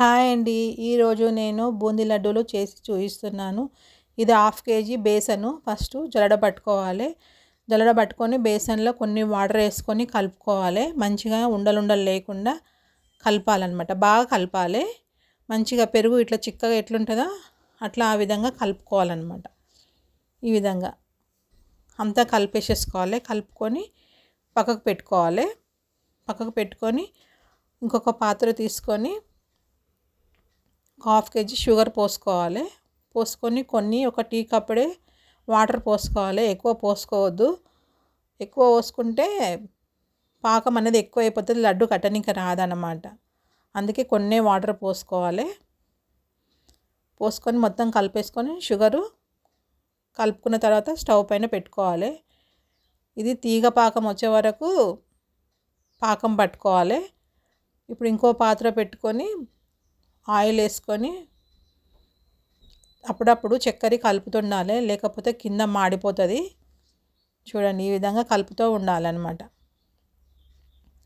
Hi అండి. ఈరోజు నేను బూందీ లడ్డూలు చేసి చూపిస్తున్నాను. ఇది హాఫ్ కేజీ బేసను. ఫస్ట్ జల్లడ పట్టుకోవాలి. జల్లడ పట్టుకొని బేసన్లో కొన్ని వాటర్ వేసుకొని కలుపుకోవాలి. మంచిగా ఉండలుండలు లేకుండా కలపాలన్నమాట. బాగా కలపాలి. మంచిగా పెరుగు ఇట్లా చిక్కగా ఎట్లుంటుందో అట్లా ఆ విధంగా కలుపుకోవాలన్నమాట. ఈ విధంగా అంతా కలిపేసేసుకోవాలి. కలుపుకొని పక్కకు పెట్టుకోవాలి. పక్కకు పెట్టుకొని ఇంకొక పాత్ర తీసుకొని హాఫ్ కేజీ షుగర్ పోసుకోవాలి. పోసుకొని కొన్ని ఒక టీ కప్పుడే వాటర్ పోసుకోవాలి. ఎక్కువ పోసుకోవద్దు. ఎక్కువ పోసుకుంటే పాకం అనేది ఎక్కువ అయిపోతుంది లడ్డు కట్టనికి రాదన్నమాట. అందుకే కొన్ని వాటర్ పోసుకోవాలి. పోసుకొని మొత్తం కలిపేసుకొని షుగరు కలుపుకున్న తర్వాత స్టవ్ పైన పెట్టుకోవాలి. ఇది తీగ పాకం వచ్చే వరకు పాకం పట్టుకోవాలి. ఇప్పుడు ఇంకో పాత్ర పెట్టుకొని ఆయిల్ వేసుకొని అప్పుడప్పుడు చక్కెర కలుపుతుండాలి లేకపోతే కింద మాడిపోతుంది. చూడండి ఈ విధంగా కలుపుతూ ఉండాలన్నమాట.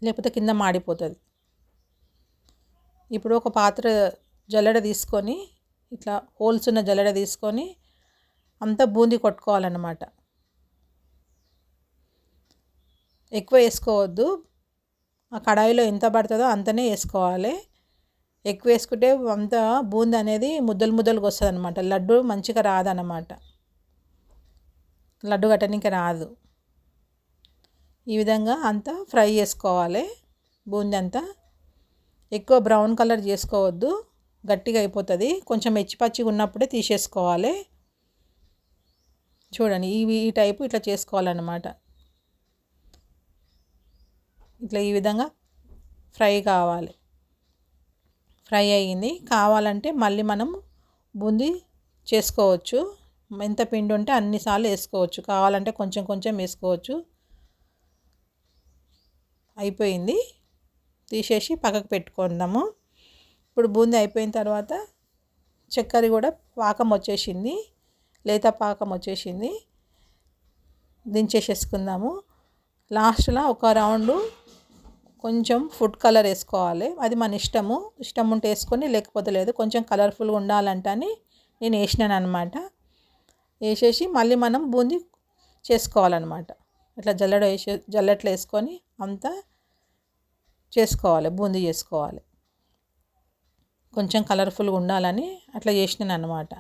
లేకపోతే కింద మాడిపోతుంది. ఇప్పుడు ఒక పాత్ర జల్లెడ తీసుకొని ఇట్లా హోల్స్ ఉన్న జల్లెడ తీసుకొని అంతా బూందీ కొట్టుకోవాలన్నమాట. ఎక్కువ వేసుకోవద్దు. ఆ కడాయిలో ఎంత పడుతుందో అంతనే వేసుకోవాలి. ఎక్కువ వేసుకుంటే అంతా బూందీ అనేది ముద్దలు ముద్దలుగా వస్తుంది అనమాట లడ్డు మంచిగా రాదన్నమాట. లడ్డు కట్టడానికి రాదు. ఈ విధంగా అంతా ఫ్రై చేసుకోవాలి. బూంది అంతా ఎక్కువ బ్రౌన్ కలర్ చేసుకోవద్దు. గట్టిగా అయిపోతుంది. కొంచెం మెచ్చిపచ్చిగా ఉన్నప్పుడే తీసేసుకోవాలి. చూడండి ఇవి ఈ టైపు ఇట్లా చేసుకోవాలన్నమాట. ఇట్లా ఈ విధంగా ఫ్రై కావాలి. ఫ్రై అయ్యింది. కావాలంటే మళ్ళీ మనం బూందీ చేసుకోవచ్చు. ఎంత పిండి ఉంటే అన్నిసార్లు వేసుకోవచ్చు. కావాలంటే కొంచెం కొంచెం వేసుకోవచ్చు. అయిపోయింది. తీసేసి పక్కకు పెట్టుకుందాము. ఇప్పుడు బూందీ అయిపోయిన తర్వాత చక్కెర కూడా పాకం వచ్చేసింది. లేత పాకం వచ్చేసింది. దించేసేసుకుందాము. లాస్ట్లో ఒక రౌండు కొంచెం ఫుడ్ కలర్ వేసుకోవాలి. అది మన ఇష్టము. ఇష్టం ఉంటే వేసుకొని లేకపోతే లేదు. కొంచెం కలర్ఫుల్గా ఉండాలంటని నేను వేసినాను అనమాట వేసేసి మళ్ళీ మనం బూందీ చేసుకోవాలన్నమాట. ఇట్లా జల్లెడ వేసే జల్లెట్లు వేసుకొని అంతా చేసుకోవాలి. బూందీ చేసుకోవాలి. కొంచెం కలర్ఫుల్గా ఉండాలని అట్లా చేసినాను అనమాట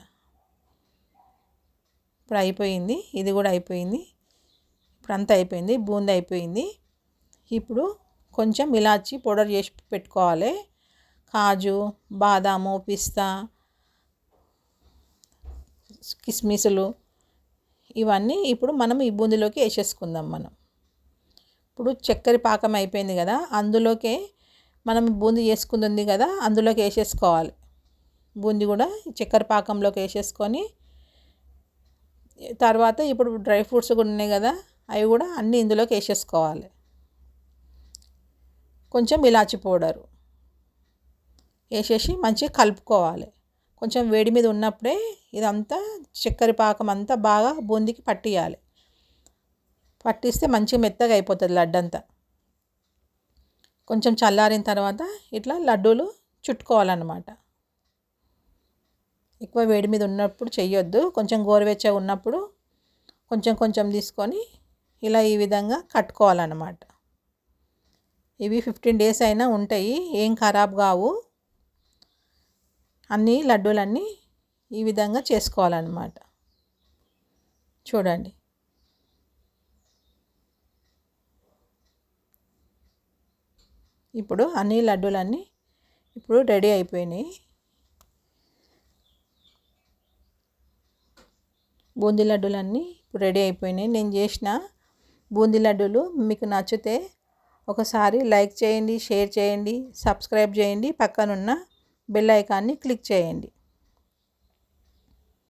ఇప్పుడు అయిపోయింది. ఇది కూడా అయిపోయింది. ఇప్పుడు అంతా అయిపోయింది. బూందీ అయిపోయింది. ఇప్పుడు కొంచెం ఇలాచి పౌడర్ చేసి పెట్టుకోవాలి. కాజు బాదాము పిస్తా కిస్మిసులు ఇవన్నీ ఇప్పుడు మనం ఈ బూందీలోకి వేసేసుకుందాం మనం. ఇప్పుడు చక్కెర పాకం అయిపోయింది కదా అందులోకే మనం బూందీ చేసుకుంది కదా అందులోకి వేసేసుకోవాలి. బూందీ కూడా చక్కెర పాకంలోకి వేసేసుకొని తర్వాత ఇప్పుడు డ్రై ఫ్రూట్స్ కూడా ఉన్నాయి కదా అవి కూడా అన్నీ ఇందులోకి వేసేసుకోవాలి. కొంచెం ఇలాచి పౌడరు వేసేసి మంచిగా కలుపుకోవాలి. కొంచెం వేడి మీద ఉన్నప్పుడే ఇదంతా చక్కెర పాకం అంతా బాగా బూందికి పట్టియాలి. పట్టిస్తే మంచిగా మెత్తగా అయిపోతుంది లడ్డు అంతా కొంచెం చల్లారిన తర్వాత ఇట్లా లడ్డూలు చుట్టుకోవాలన్నమాట. ఎక్కువ వేడి మీద ఉన్నప్పుడు చేయొద్దు కొంచెం గోరువెచ్చగా ఉన్నప్పుడు కొంచెం కొంచెం తీసుకొని ఇలా ఈ విధంగా కట్టుకోవాలన్నమాట. ఇవి ఫిఫ్టీన్ డేస్ అయినా ఉంటాయి. ఏం ఖరాబ్ కావు. అన్నీ లడ్డూలన్నీ ఈ విధంగా చేసుకోవాలన్నమాట. చూడండి. ఇప్పుడు అన్ని లడ్డూలన్నీ ఇప్పుడు రెడీ అయిపోయినాయి. బూందీ లడ్డూలన్నీ ఇప్పుడు రెడీ అయిపోయినాయి. నేను చేసిన బూందీ లడ్డూలు మీకు నచ్చితే ఒకసారి లైక్ చేయండి షేర్ చేయండి సబ్స్క్రైబ్ చేయండి పక్కనున్న బెల్ ఐకాన్ని క్లిక్ చేయండి.